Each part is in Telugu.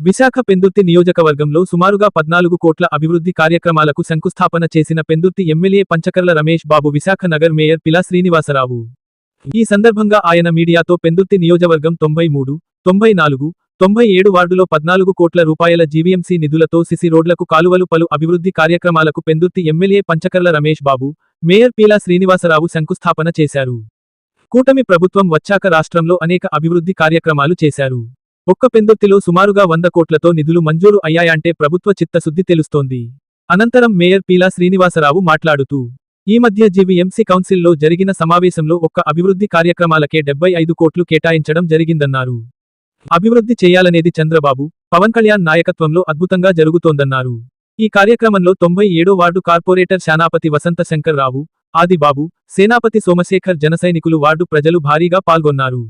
విశాఖ పెందుర్తి నియోజకవర్గంలో సుమారుగా పద్నాలుగు కోట్ల అభివృద్ధి కార్యక్రమాలకు శంకుస్థాపన చేసిన పెందుర్తి ఎమ్మెల్యే పంచకర్ల రమేష్ బాబు విశాఖ నగర్ మేయర్ పిలా శ్రీనివాసరావు. ఈ సందర్భంగా ఆయన మీడియాతో పెందుర్తి నియోజకవర్గం తొంభై మూడు తొంభై నాలుగు తొంభై ఏడు వార్డులో పద్నాలుగు కోట్ల రూపాయల జీవీఎంసీ నిధులతో సిసి రోడ్లకు కాలువలు పలు అభివృద్ధి కార్యక్రమాలకు పెందుర్తి ఎమ్మెల్యే పంచకర్ల రమేష్ బాబు మేయర్ పీలా శ్రీనివాసరావు శంకుస్థాపన చేశారు. కూటమి ప్రభుత్వం వచ్చాక రాష్ట్రంలో అనేక అభివృద్ధి కార్యక్రమాలు చేశారు. ఒక్క పెందొత్తిలో సుమారుగా వంద కోట్లతో నిధులు మంజూరు అయ్యాయంటే ప్రభుత్వ చిత్తశుద్ధి తెలుస్తోంది. అనంతరం మేయర్ పీలా శ్రీనివాసరావు మాట్లాడుతూ ఈ మధ్య జీవీఎంసీ కౌన్సిల్లో జరిగిన సమావేశంలో ఒక్క అభివృద్ధి కార్యక్రమాలకే డెబ్బై ఐదు కోట్లు కేటాయించడం జరిగిందన్నారు. అభివృద్ధి చేయాలనేది చంద్రబాబు పవన్ కళ్యాణ్ నాయకత్వంలో అద్భుతంగా జరుగుతోందన్నారు. ఈ కార్యక్రమంలో తొంభై ఏడో వార్డు కార్పొరేటర్ శానాపతి వసంత శంకర్ రావు ఆదిబాబు సేనాపతి సోమశేఖర్ జనసైనికులు వార్డు ప్రజలు భారీగా పాల్గొన్నారు.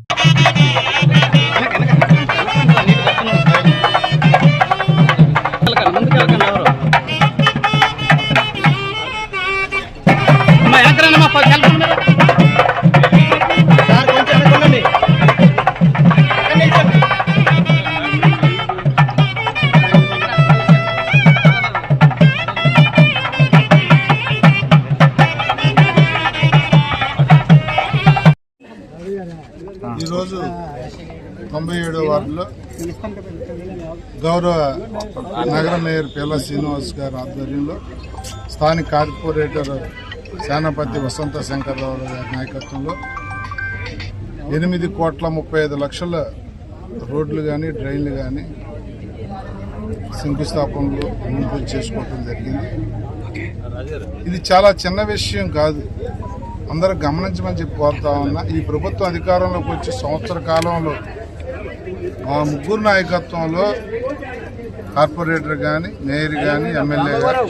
ఈరోజు తొంభై ఏడో వార్డులో గౌరవ నగర మేయర్ పేల శ్రీనివాస్ గారి ఆధ్వర్యంలో స్థానిక కార్పొరేటర్ సేనాపతి వసంత శంకర్రావు గారి నాయకత్వంలో ఎనిమిది కోట్ల ముప్పై ఐదు లక్షల రోడ్లు కానీ డ్రైన్లు కానీ శంకుస్థాపనలు అభివృద్ధి చేసుకోవటం జరిగింది. ఇది చాలా చిన్న విషయం కాదు. అందరూ గమనించమని చెప్పి కోరుతా ఉన్నా ఈ ప్రభుత్వం అధికారంలోకి వచ్చి సంవత్సర కాలంలో మా ముగ్గురు నాయకత్వంలో కార్పొరేటర్ కానీ మేయర్ కానీ ఎమ్మెల్యే కానీ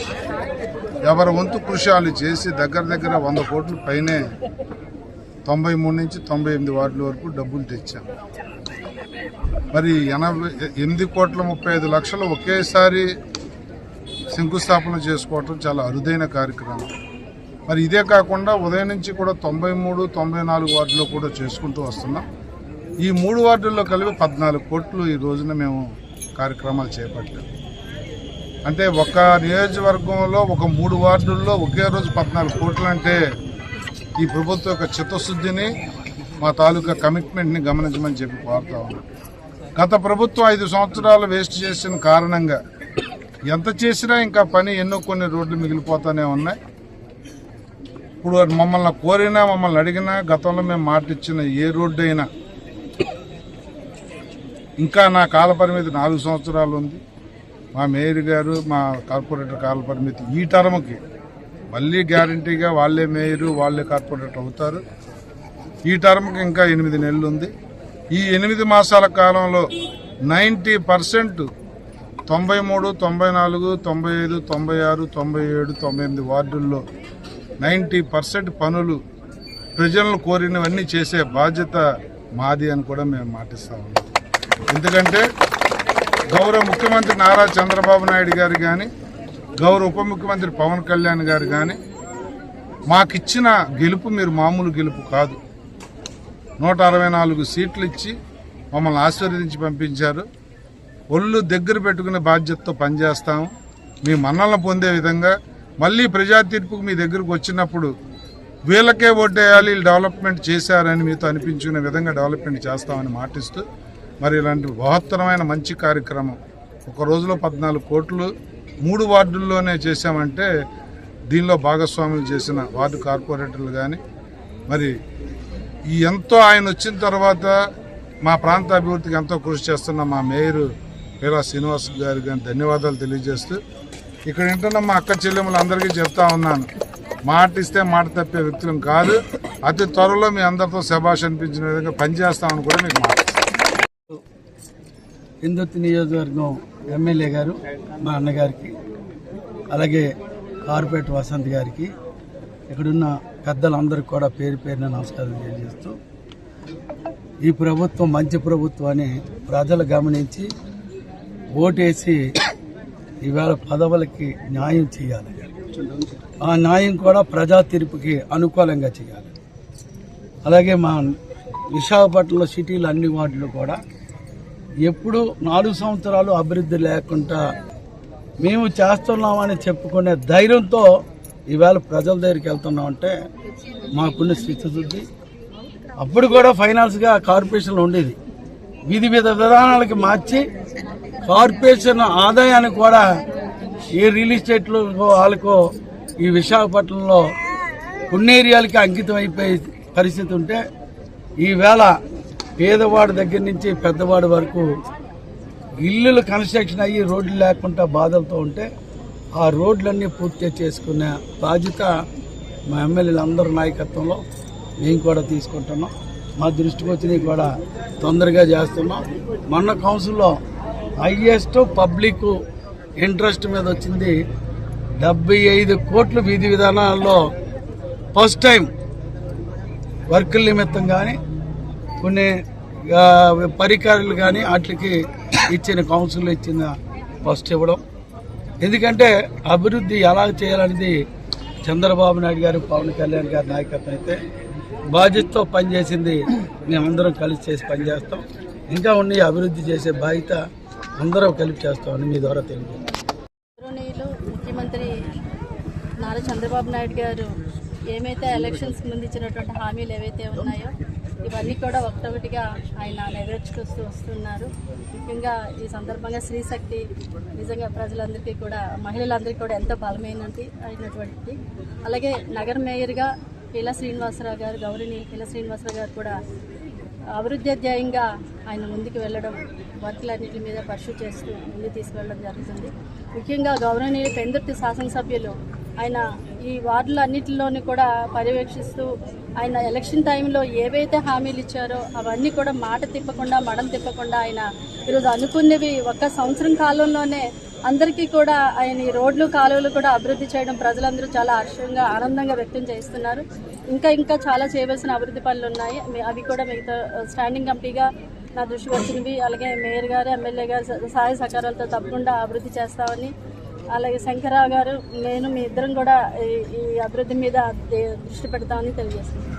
ఎవరి వంతు కృషాలు చేసి దగ్గర దగ్గర వంద కోట్ల పైనే తొంభై మూడు నుంచి తొంభై ఎనిమిది వార్డుల వరకు డబ్బులు తెచ్చాం. మరి ఎనభై ఎనిమిది కోట్ల ముప్పై ఐదు లక్షలు ఒకేసారి శంకుస్థాపన చేసుకోవటం చాలా అరుదైన కార్యక్రమం. మరి ఇదే కాకుండా ఉదయం నుంచి కూడా తొంభై మూడు తొంభై నాలుగు వార్డులో కూడా చేసుకుంటూ వస్తున్నాం. ఈ మూడు వార్డుల్లో కలిపి పద్నాలుగు కోట్లు ఈ రోజున మేము కార్యక్రమాలు చేపట్టాము అంటే ఒక నియోజకవర్గంలో ఒక మూడు వార్డుల్లో ఒకే రోజు పద్నాలుగు కోట్లు అంటే ఈ ప్రభుత్వం యొక్క చిత్తశుద్ధిని మా తాలూకా కమిట్మెంట్ని గమనించమని చెప్పి కోరుతా గత ప్రభుత్వం ఐదు సంవత్సరాలు వేస్ట్ చేసిన కారణంగా ఎంత చేసినా ఇంకా పని ఎన్నో కొన్ని రోడ్లు మిగిలిపోతానే ఉన్నాయి. ఇప్పుడు మమ్మల్ని కోరినా మమ్మల్ని అడిగినా గతంలో మేము మాట ఇచ్చిన ఏ రోడ్డు అయినా ఇంకా నా కాల పరిమితి నాలుగు సంవత్సరాలు ఉంది. మా మేయర్ గారు మా కార్పొరేటర్ కాల పరిమితి ఈ టర్మ్కి మళ్ళీ గ్యారంటీగా వాళ్ళే మేయరు వాళ్ళే కార్పొరేటర్ అవుతారు. ఈ టర్మ్కి ఇంకా ఎనిమిది నెలలు ఉంది. ఈ ఎనిమిది మాసాల కాలంలో నైంటీ పర్సెంట్ తొంభై మూడు తొంభై నాలుగు తొంభై ఐదు తొంభై ఆరు తొంభై ఏడు తొంభై ఎనిమిది వార్డుల్లో నైంటీ పర్సెంట్ పనులు ప్రజలను కోరినవన్నీ చేసే బాధ్యత మాది అని కూడా మేము మాటిస్తా ఉన్నాం. ఎందుకంటే గౌరవ ముఖ్యమంత్రి నారా చంద్రబాబు నాయుడు గారు కానీ గౌరవ ఉప ముఖ్యమంత్రి పవన్ కళ్యాణ్ గారు కానీ మాకిచ్చిన గెలుపు మీరు మామూలు గెలుపు కాదు. నూట అరవై నాలుగు సీట్లు ఇచ్చి మమ్మల్ని ఆశీర్వదించి పంపించారు. ఒళ్ళు దగ్గర పెట్టుకునే బాధ్యతతో పనిచేస్తాము. మీ మన్నలను పొందే విధంగా మళ్ళీ ప్రజా తీర్పుకు మీ దగ్గరకు వచ్చినప్పుడు వీళ్ళకే ఓటేయాలి వీళ్ళు డెవలప్మెంట్ చేశారని మీతో అనిపించుకునే విధంగా డెవలప్మెంట్ చేస్తామని మాటిస్తూ మరి ఇలాంటి బృహత్తరమైన మంచి కార్యక్రమం ఒక రోజులో పద్నాలుగు కోట్లు మూడు వార్డుల్లోనే చేశామంటే దీనిలో భాగస్వాములు చేసిన వార్డు కార్పొరేటర్లు కానీ మరి ఈ ఎంతో ఆయన వచ్చిన తర్వాత మా ప్రాంత అభివృద్ధికి ఎంతో కృషి చేస్తున్న మా మేయర్ పేరా శ్రీనివాస్ గారికి కానీ ధన్యవాదాలు తెలియజేస్తూ ఇక్కడ వింటున్న మా అక్క చెల్లెములు అందరికీ చెప్తా ఉన్నాను. మాట ఇస్తే మాట తప్పే వ్యక్తులం కాదు. అతి త్వరలో మీ అందరితో శభాష్ అనిపించిన విధంగా పనిచేస్తామని కూడా మీకు మాట ఇందుర్తి నియోజకవర్గం ఎమ్మెల్యే గారు మా అన్నగారికి అలాగే కార్పొరేట్ వసంత్ గారికి ఇక్కడున్న పెద్దలందరికీ కూడా పేరు పేరున నమస్కారం తెలియజేస్తూ ఈ ప్రభుత్వం మంచి ప్రభుత్వం అని ప్రజలు గమనించి ఓటేసి ఈవేళ పదవులకి న్యాయం చేయాలి. ఆ న్యాయం కూడా ప్రజా తీర్పుకి అనుకూలంగా చేయాలి. అలాగే మా విశాఖపట్నంలో సిటీలు అన్ని వార్డులు కూడా ఎప్పుడు నాలుగు సంవత్సరాలు అభివృద్ధి లేకుండా మేము చేస్తున్నామని చెప్పుకునే ధైర్యంతో ఈవేళ ప్రజల దగ్గరికి వెళ్తున్నామంటే మాకున్న స్థితిశుద్ధి. అప్పుడు కూడా ఫైనాన్స్గా కార్పొరేషన్లో ఉండేది. విధి విధ విధానాలకి మార్చి కార్పొరేషన్ ఆదాయాన్ని కూడా ఈ రియల్ ఎస్టేట్లు వాళ్ళకు ఈ విశాఖపట్నంలో కొన్ని ఏరియాలకి అంకితం అయిపోయే పరిస్థితి ఉంటే ఈవేళ పేదవాడి దగ్గర నుంచి పెద్దవాడి వరకు ఇల్లులు కన్స్ట్రక్షన్ అయ్యి రోడ్లు లేకుండా బాధలతో ఉంటే ఆ రోడ్లన్నీ పూర్తి చేసుకునే బాధ్యత మా ఎమ్మెల్యేలందరూ నాయకత్వంలో మేము కూడా తీసుకుంటున్నాం. మా దృష్టికి వచ్చినవి కూడా తొందరగా చేస్తున్నాం. మొన్న కౌన్సిల్లో హైయెస్ట్ పబ్లిక్ ఇంట్రెస్ట్ మీద వచ్చింది. డెబ్బై ఐదు కోట్లు విధి విధానాల్లో ఫస్ట్ టైం వర్కుల నిమిత్తం కానీ కొన్ని పరికారాలు పరికరాలు కానీ వాటికి ఇచ్చిన కౌన్సిల్ ఇచ్చిన ఫస్ట్ ఇవ్వడం. ఎందుకంటే అభివృద్ధి ఎలా చేయాలనేది చంద్రబాబు నాయుడు గారు పవన్ కళ్యాణ్ గారి నాయకత్వం అయితే బాధ్యతతో పనిచేసింది. మేమందరం కలిసి చేసి పనిచేస్తాం. ఇంకా ఉండి అభివృద్ధి చేసే బాధ్యత అందరం కలిపి చేస్తామని మీ ద్వారా తెలియదు ముఖ్యమంత్రి నారా చంద్రబాబు నాయుడు గారు ఏమైతే ఎలక్షన్స్ ముందు ఇచ్చినటువంటి హామీలు ఏవైతే ఉన్నాయో ఇవన్నీ కూడా ఒకటొకటిగా ఆయన నెరవేర్చుకొస్తూ వస్తున్నారు. ముఖ్యంగా ఈ సందర్భంగా స్త్రీశక్తి నిజంగా ప్రజలందరికీ కూడా మహిళలందరికీ కూడా ఎంతో బలమైనది అయినటువంటిది. అలాగే నగర మేయర్గా పీల శ్రీనివాసరావు గారు గౌరవనీయులు పీల శ్రీనివాసరావు గారు కూడా అభివృద్ధి అధ్యాయంగా ఆయన ముందుకు వెళ్ళడం వర్కులన్నింటి మీద పర్సూ చేస్తూ ముందుకు తీసుకెళ్ళడం జరుగుతుంది. ముఖ్యంగా గౌరవనీయులు పెందుర్తి శాసనసభ్యులు ఆయన ఈ వార్డులు అన్నింటిలోని కూడా పర్యవేక్షిస్తూ ఆయన ఎలక్షన్ టైంలో ఏవైతే హామీలు ఇచ్చారో అవన్నీ కూడా మాట తిప్పకుండా మడం తిప్పకుండా ఆయన ఈరోజు అనుకున్నవి ఒక్క సంవత్సరం కాలంలోనే అందరికీ కూడా ఆయన ఈ రోడ్లు కాలువలు కూడా అభివృద్ధి చేయడం ప్రజలందరూ చాలా హర్షంగా ఆనందంగా వ్యక్తం చేస్తున్నారు ఇంకా ఇంకా చాలా చేయవలసిన అభివృద్ధి పనులు ఉన్నాయి. అవి కూడా మిగతా స్టాండింగ్ కమిటీగా నా దృష్టికి వచ్చినవి అలాగే మేయర్ గారు ఎమ్మెల్యే గారు స- సహాయ సహకారాలతో తప్పకుండా అభివృద్ధి చేస్తామని. అలాగే శంకరరావు గారు నేను మీ ఇద్దరం కూడా ఈ- ఈ అభివృద్ధి మీద దృష్టి పెడతామని తెలియజేస్తున్నాను